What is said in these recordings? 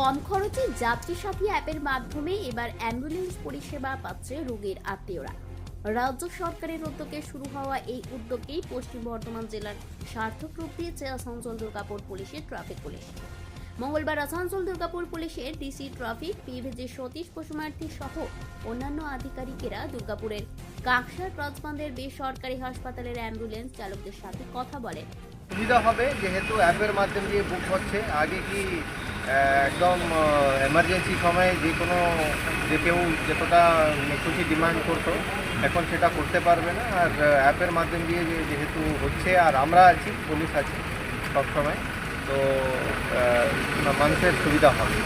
কম খরচে যাত্রী সাথী অ্যাপের মাধ্যমে এবার অ্যাম্বুলেন্স পরিষেবা পাচ্ছে রোগীর আত্মীয়রা। রাজ্য সরকারের উদ্যোগে শুরু হওয়া এই উদ্যোগেই পশ্চিম বর্ধমান জেলার সার্থক রূপ দিয়েছে আসানসোল দুর্গাপুর পুলিশের ট্রাফিক পুলিশ। মঙ্গলবার আসানসোল দুর্গাপুর পুলিশের ডিসি ট্রাফিক পিভেজে সতীশ পশুমার্থী সহ অন্যান্য আধিকারিকেরা দুর্গাপুরের কাকসার ক্রসবান্ধের বেসরকারি হাসপাতালের অ্যাম্বুলেন্স চালকদের সাথে কথা বলেন। সুবিধা হবে, যেহেতু অ্যাপের মাধ্যম বুক হচ্ছে। আগে কি একদম এমার্জেন্সি সময়ে যে কোনো যে কেউ যতটা খুশি ডিমান্ড করতো এখন সেটা করতে পারবে না। আর অ্যাপের মাধ্যম দিয়ে যে- যেহেতু হচ্ছে আর আমরা আছি পুলিশ আছি সবসময় তো মানুষের সুবিধা হবে।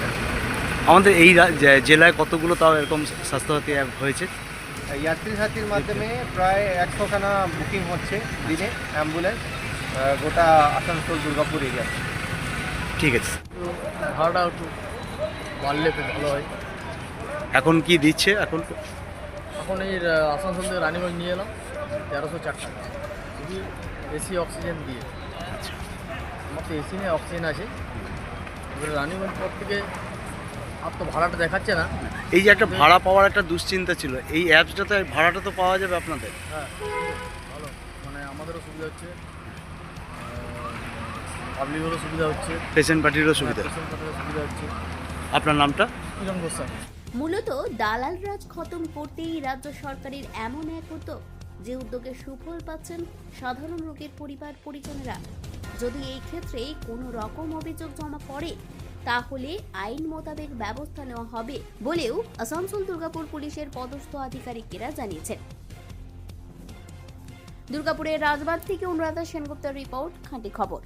আমাদের এই জেলায় কতগুলো তাও এরকম স্বাস্থ্যসাথী অ্যাপ হয়েছে? যাত্রী সাথীর মাধ্যমে প্রায় একশোখানা বুকিং হচ্ছে দিনে অ্যাম্বুলেন্স গোটা আসানসোল দুর্গাপুর এরিয়াতে ঠিক আছে। ভাড়াটা একটু বাড়লে খুব ভালো হয়। এখন কি দিচ্ছে? এখন এখন এই আসানসোল থেকে রানীগঞ্জ নিয়ে এলাম তেরোশো চার টাকা। শুধু এসি অক্সিজেন দিয়ে। আচ্ছা। আমার তো এসি নিয়ে অক্সিজেন আছে। এবারে রানিগঞ্জ পর থেকে আর তো ভাড়াটা দেখাচ্ছে না। এই যে একটা ভাড়া পাওয়ার একটা দুশ্চিন্তা ছিল এই অ্যাপসটাতে ভাড়াটা তো পাওয়া যাবে আপনাদের? হ্যাঁ ভালো। মানে আমাদেরও সুবিধা হচ্ছে। পাবলিকেরও সুবিধা হচ্ছে। পেশেন্ট পার্টিরও সুবিধা। patient পাঠারও সুবিধা হচ্ছে। আপনার নামটা? কিরম গোস্বামী মূলত দালাল রাজ খতম করতেই রাজ্য সরকারের এমন এক উদ্যোগ যে উদ্যোগে সুফল পাচ্ছেন সাধারণ রোগীর পরিবার পরিজনেরা। যদি এই ক্ষেত্রে কোনো রকম অভিযোগ জমা পড়ে তাহলে আইন মোতাবেক ব্যবস্থা নেওয়া হবে বলেও আসানসোল দুর্গাপুর পুলিশের পদস্থ আধিকারিকেরা জানিয়েছেন। দুর্গাপুরের রাজবাগ থেকে অনুরাধা সেনগুপ্তের রিপোর্ট খাঁটি খবর।